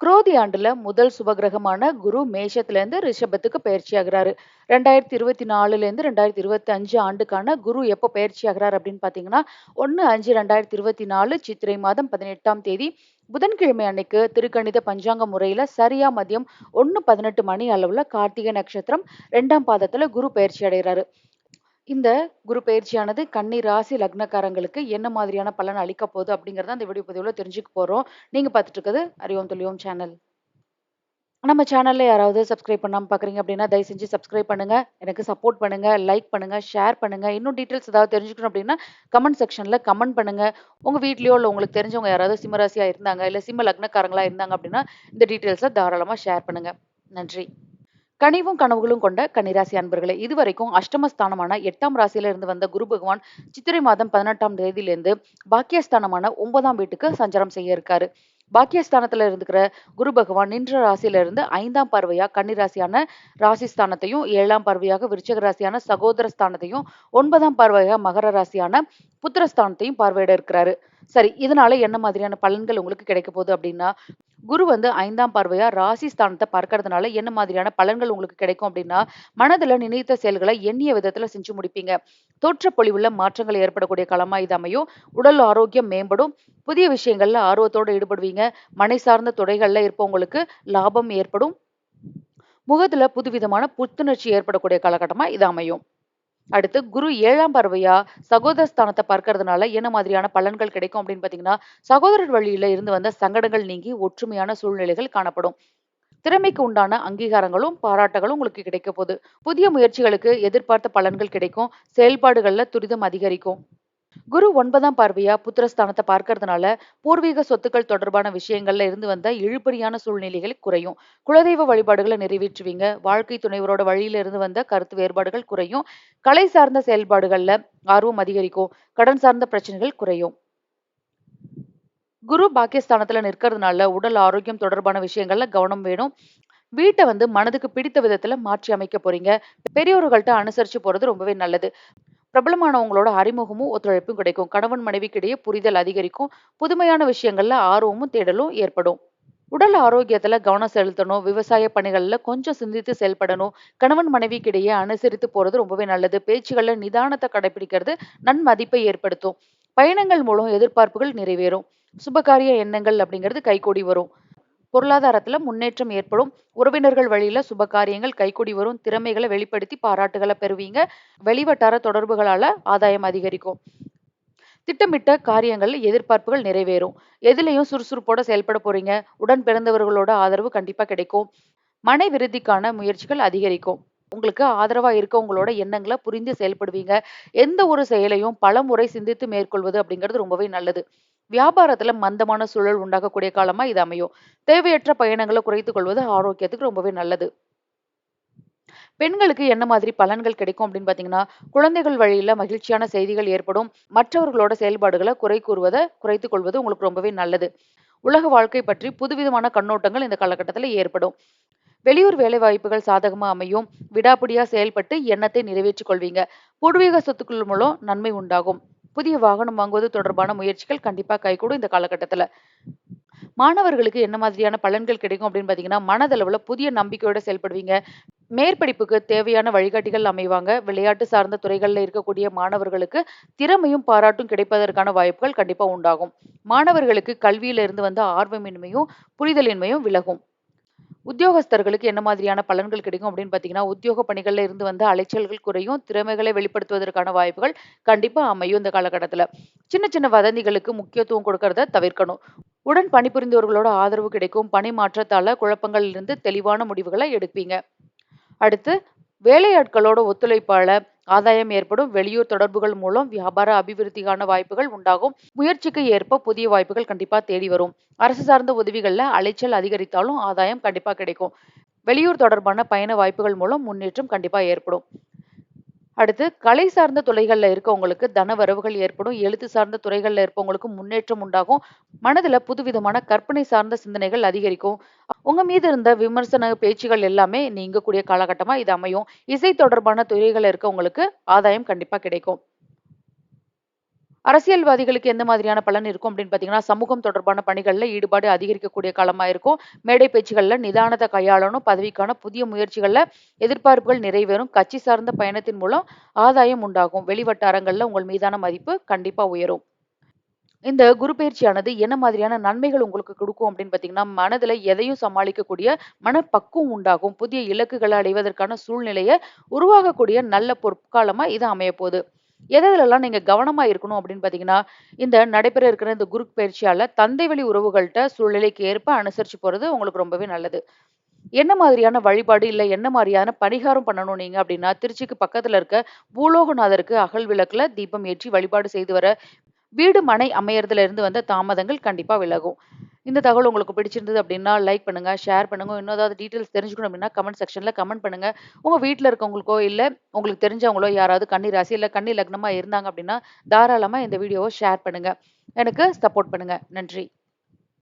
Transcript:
குரோதி ஆண்டுல முதல் சுபகிரகமான குரு மேஷத்துல இருந்து ரிஷபத்துக்கு பயிற்சி ஆகிறாரு ரெண்டாயிரத்தி இருபத்தி நாலுல இருந்து ரெண்டாயிரத்தி இருபத்தி அஞ்சு ஆண்டுக்கான குரு எப்போ பயிற்சி ஆகுறாரு அப்படின்னு பாத்தீங்கன்னா ஒன்னு அஞ்சு ரெண்டாயிரத்தி இருபத்தி நாலு சித்திரை மாதம் பதினெட்டாம் தேதி. புதன்கிழமை அன்னைக்கு திருக்கணித பஞ்சாங்க முறையில சரியா மதியம் ஒன்னு பதினெட்டு மணி அளவுல கார்த்திகை நட்சத்திரம் ரெண்டாம் பாதத்துல குரு பயிற்சி அடைகிறாரு. இந்த குரு பயிற்சியானது கன்னி ராசி லக்னக்காரங்களுக்கு என்ன மாதிரியான பலன் அளிக்க போகுது அப்படிங்கறத இந்த வீடியோ பதிவுல தெரிஞ்சுக்க போறோம். நீங்க பார்த்துட்டு இருக்கிறது அறிவோம் தொழியோம் சேனல் நம்ம சேனல்ல யாராவது சப்ஸ்கிரைப் பண்ணாம பாக்குறீங்க அப்படின்னா தயவு செஞ்சு சப்ஸ்கிரைப் பண்ணுங்க. எனக்கு சப்போர்ட் பண்ணுங்க லைக் பண்ணுங்க ஷேர் பண்ணுங்க. இன்னும் டீட்டெயில்ஸ் ஏதாவது தெரிஞ்சுக்கணும் அப்படின்னா கமெண்ட் செக்ஷன்ல கமெண்ட் பண்ணுங்க. உங்க வீட்லயோ இல்ல உங்களுக்கு தெரிஞ்சவங்க யாராவது சிம்மராசியா இருந்தாங்க இல்ல சிம்ம லக்னக்காரங்களா இருந்தாங்க அப்படின்னா இந்த டீட்டெயில்ஸை தாராளமா ஷேர் பண்ணுங்க. நன்றி. கனிவும் கனவுகளும் கொண்ட கன்னிராசி அன்பர்களே இதுவரைக்கும் அஷ்டமஸ்தானமான எட்டாம் ராசியில இருந்து வந்த குரு பகவான் சித்திரை மாதம் பதினெட்டாம் தேதியிலிருந்து பாக்கியஸ்தானமான ஒன்பதாம் வீட்டுக்கு சஞ்சாரம் செய்ய இருக்காரு. பாக்கியஸ்தானத்துல இருந்துக்கிற குரு பகவான் நின்ற ராசியில இருந்து ஐந்தாம் பார்வையா கன்னிராசியான ராசிஸ்தானத்தையும் ஏழாம் பார்வையாக விருச்சக ராசியான சகோதர ஸ்தானத்தையும் ஒன்பதாம் பார்வையாக மகர ராசியான புத்திரஸ்தானத்தையும் பார்வையிட இருக்கிறாரு. சரி இதனால என்ன மாதிரியான பலன்கள் உங்களுக்கு கிடைக்க போகுது அப்படின்னா குரு வந்து ஐந்தாம் பார்வையா ராசி ஸ்தானத்தை பார்க்கறதுனால என்ன மாதிரியான பலன்கள் உங்களுக்கு கிடைக்கும் அப்படின்னா மனதுல நினைத்த செயல்களை எண்ணிய விதத்துல செஞ்சு முடிப்பீங்க. தோற்ற பொழிவுள்ள மாற்றங்கள் ஏற்படக்கூடிய களமா இது அமையும். உடல் ஆரோக்கியம் மேம்படும். புதிய விஷயங்கள்ல ஆர்வத்தோட ஈடுபடுவீங்க. மனை சார்ந்த துறைகள்ல இருப்பவங்களுக்கு லாபம் ஏற்படும். முகத்துல புதுவிதமான புத்துணர்ச்சி ஏற்படக்கூடிய காலகட்டமா இது அமையும். அடுத்து குரு ஏழாம் பார்வையா சகோதர ஸ்தானத்தை பார்க்கறதுனால என்ன மாதிரியான பலன்கள் கிடைக்கும் அப்படின்னு பாத்தீங்கன்னா சகோதரர் வழியில இருந்து வந்த சங்கடங்கள் நீங்கி ஒற்றுமையான சூழ்நிலைகள் காணப்படும். திறமைக்கு உண்டான அங்கீகாரங்களும் பாராட்டுகளும் உங்களுக்கு கிடைக்க போகுது. புதிய முயற்சிகளுக்கு எதிர்பார்த்த பலன்கள் கிடைக்கும். செயல்பாடுகள்ல துரிதம் அதிகரிக்கும். குரு ஒன்பதாம் பார்வையா புத்திரஸ்தானத்தை பார்க்கறதுனால பூர்வீக சொத்துக்கள் தொடர்பான விஷயங்கள்ல இருந்து வந்த இழுபறியான சூழ்நிலைகள் குறையும். குலதெய்வ வழிபாடுகளை நிறைவேற்றுவீங்க. வாழ்க்கை துணைவரோட வழியில இருந்து வந்த கருத்து வேறுபாடுகள் குறையும். கலை சார்ந்த செயல்பாடுகள்ல ஆர்வம் அதிகரிக்கும். கடன் சார்ந்த பிரச்சனைகள் குறையும். குரு பாக்கியஸ்தானத்துல நிற்கிறதுனால உடல் ஆரோக்கியம் தொடர்பான விஷயங்கள்ல கவனம் வேணும். வீட்டை வந்து மனதுக்கு பிடித்த விதத்துல மாற்றி அமைக்க போறீங்க. பெரியோர்கள்ட்ட அனுசரிச்சு போறது ரொம்பவே நல்லது. பிரபலமானவங்களோட அறிமுகமும் ஒத்துழைப்பும் கிடைக்கும். கணவன் மனைவிக்கிடையே புரிதல் அதிகரிக்கும். புதுமையான விஷயங்கள்ல ஆர்வமும் தேடலும் ஏற்படும். உடல் ஆரோக்கியத்துல கவனம் செலுத்தணும். விவசாய பணிகள்ல கொஞ்சம் சிந்தித்து செயல்படணும். கணவன் மனைவிக்கிடையே அனுசரித்து போறது ரொம்பவே நல்லது. பேச்சுகள்ல நிதானத்தை கடைபிடிக்கிறது நன்மதிப்பை ஏற்படுத்தும். பயணங்கள் மூலம் எதிர்பார்ப்புகள் நிறைவேறும். சுபகாரிய எண்ணங்கள் அப்படிங்கிறது கைகூடி வரும். பொருளாதாரத்துல முன்னேற்றம் ஏற்படும். உறவினர்கள் வழியில சுப காரியங்கள் கைகூடி வரும் திறமைகளை வெளிப்படுத்தி பாராட்டுகளை பெறுவீங்க. வெளிவட்டார தொடர்புகளால ஆதாயம் அதிகரிக்கும். திட்டமிட்ட காரியங்களில் எதிர்பார்ப்புகள் நிறைவேறும். எதுலேயும் சுறுசுறுப்போட செயல்பட போறீங்க. உடன் பிறந்தவர்களோட ஆதரவு கண்டிப்பா கிடைக்கும். மனை விருத்திக்கான முயற்சிகள் அதிகரிக்கும். உங்களுக்கு ஆதரவா இருக்கவங்களோட எண்ணங்களை புரிந்து செயல்படுவீங்க. எந்த ஒரு செயலையும் பல முறை சிந்தித்து மேற்கொள்வது அப்படிங்கிறது ரொம்பவே நல்லது. வியாபாரத்துல மந்தமான சூழல் உண்டாகக்கூடிய காலமா இது அமையும். தேவையற்ற பயணங்களை குறைத்துக் கொள்வது ஆரோக்கியத்துக்கு ரொம்பவே நல்லது. பெண்களுக்கு என்ன மாதிரி பலன்கள் கிடைக்கும் அப்படின்னு பாத்தீங்கன்னா குழந்தைகள் வழியில மகிழ்ச்சியான செய்திகள் ஏற்படும். மற்றவர்களோட செயல்பாடுகளை குறை கூறுவதை குறைத்துக் கொள்வது உங்களுக்கு ரொம்பவே நல்லது. உலக வாழ்க்கை பற்றி புதுவிதமான கண்ணோட்டங்கள் இந்த காலகட்டத்தில் ஏற்படும். வெளியூர் வேலை வாய்ப்புகள் சாதகமா அமையும். விடாப்பிடியா செயல்பட்டு எண்ணத்தை நிறைவேற்றிக் கொள்வீங்க. பூர்வீக சொத்துக்கள் மூலம் நன்மை உண்டாகும். புதிய வாகனம் வாங்குவது தொடர்பான முயற்சிகள் கண்டிப்பாக கைகூடும் இந்த காலகட்டத்தில். மாணவர்களுக்கு என்ன மாதிரியான பலன்கள் கிடைக்கும் அப்படின்னு பார்த்தீங்கன்னா மனதளவில் புதிய நம்பிக்கையோட செயல்படுவீங்க. மேற்படிப்புக்கு தேவையான வழிகாட்டிகள் அமைவாங்க. விளையாட்டு சார்ந்த துறைகளில் இருக்கக்கூடிய மாணவர்களுக்கு திறமையும் பாராட்டும் கிடைப்பதற்கான வாய்ப்புகள் கண்டிப்பாக உண்டாகும். மாணவர்களுக்கு கல்வியிலிருந்து வந்த ஆர்வமின்மையும் புரிதலின்மையும் விலகும். உத்தியோகஸ்தர்களுக்கு என்ன மாதிரியான பலன்கள் கிடைக்கும் அப்படின்னு பார்த்தீங்கன்னா உத்தியோக பணிகளில் இருந்து வந்த அலைச்சல்கள் குறையும் திறமைகளை வெளிப்படுத்துவதற்கான வாய்ப்புகள் கண்டிப்பா அமையும் இந்த காலகட்டத்துல. சின்ன சின்ன வதந்திகளுக்கு முக்கியத்துவம் கொடுக்கறத தவிர்க்கணும். உடன் பணிபுரிந்தவர்களோட ஆதரவு கிடைக்கும் பணி மாற்றத்தால குழப்பங்களிலிருந்து தெளிவான முடிவுகளை எடுப்பீங்க. அடுத்து வேலையாட்களோட ஒத்துழைப்பால ஆதாயம் ஏற்படும். வெளியூர் தொடர்புகள் மூலம் வியாபார அபிவிருத்திக்கான வாய்ப்புகள் உண்டாகும். முயற்சிக்கு ஏற்ப புதிய வாய்ப்புகள் கண்டிப்பா தேடி வரும். அரசு சார்ந்த உதவிகள்ல அலைச்சல் அதிகரித்தாலும் ஆதாயம் கண்டிப்பா கிடைக்கும். வெளியூர் தொடர்பான பயண வாய்ப்புகள் மூலம் முன்னேற்றம் கண்டிப்பா ஏற்படும். அடுத்து கலை சார்ந்த துறைகளில் இருக்கவங்களுக்கு தன வரவுகள் ஏற்படும் எழுத்து சார்ந்த துறைகளில் இருப்பவங்களுக்கு முன்னேற்றம் உண்டாகும் மனதில் புதுவிதமான கற்பனை சார்ந்த சிந்தனைகள் அதிகரிக்கும். உங்க மீது இருந்த விமர்சன பேச்சுகள் எல்லாமே நீங்கக்கூடிய காலகட்டமாக இது அமையும். இசை தொடர்பான துறைகளில் இருக்கவங்களுக்கு ஆதாயம் கண்டிப்பாக கிடைக்கும். அரசியல்வாதிகளுக்கு எந்த மாதிரியான பலன் இருக்கும் அப்படின்னு பார்த்தீங்கன்னா, சமூகம் தொடர்பான பணிகளில் ஈடுபாடு அதிகரிக்கக்கூடிய காலமாக இருக்கும். மேடை பேச்சுகளில் நிதானத்தை கையாளணும். பதவிக்கான புதிய முயற்சிகளில் எதிர்பார்ப்புகள் நிறைவேறும். கட்சி சார்ந்த பயணத்தின் மூலம் ஆதாயம் உண்டாகும். வெளிவட்டாரங்களில் உங்கள் மீதான மதிப்பு கண்டிப்பாக உயரும். இந்த குரு பயிற்சியானது என்ன மாதிரியான நன்மைகள் உங்களுக்கு கொடுக்கும் அப்படின்னு பார்த்தீங்கன்னா, மனதில் எதையும் சமாளிக்கக்கூடிய மனப்பக்குவம் உண்டாகும். புதிய இலக்குகளை அடைவதற்கான சூழ்நிலையை உருவாகக்கூடிய நல்ல பொற்காலமாக இது அமையப்போகுது எது நீங்கள் கவனமாக இருக்கணும் அப்படின்னு பார்த்தீங்கன்னா, இந்த நடைபெற இருக்கிற இந்த குரு பயிற்சியால தந்தை வழி உறவுகள்கிட்ட சூழ்நிலைக்கு ஏற்ப அனுசரிச்சு போறது உங்களுக்கு ரொம்பவே நல்லது. என்ன மாதிரியான வழிபாடு, இல்ல என்ன மாதிரியான பரிகாரம் பண்ணணும் நீங்க அப்படின்னா, திருச்சிக்கு பக்கத்துல இருக்க பூலோகநாதருக்கு அகல் விளக்குல தீபம் ஏற்றி வழிபாடு செய்து வர, வீடு, மனை அமையறதுல இருந்து வந்த தாமதங்கள் கண்டிப்பா விலகும். இந்த தகவல் உங்களுக்கு பிடிச்சிருந்தது அப்படின்னா, லைக் பண்ணுங்க, ஷேர் பண்ணுங்க. இன்னும் ஏதாவது டீட்டெயில்ஸ் தெரிஞ்சுக்கணும் அப்படின்னா, கமெண்ட் செக்ஷன்ல கமெண்ட் பண்ணுங்க. உங்க வீட்டில் இருக்கவங்களுக்கோ, இல்ல உங்களுக்கு தெரிஞ்சவங்களோ யாராவது கண்ணி ராசி, இல்ல கண்ணி லக்னமா இருந்தாங்க அப்படின்னா, தாராளமா இந்த வீடியோவை ஷேர் பண்ணுங்க. எனக்கு சப்போர்ட் பண்ணுங்க. நன்றி.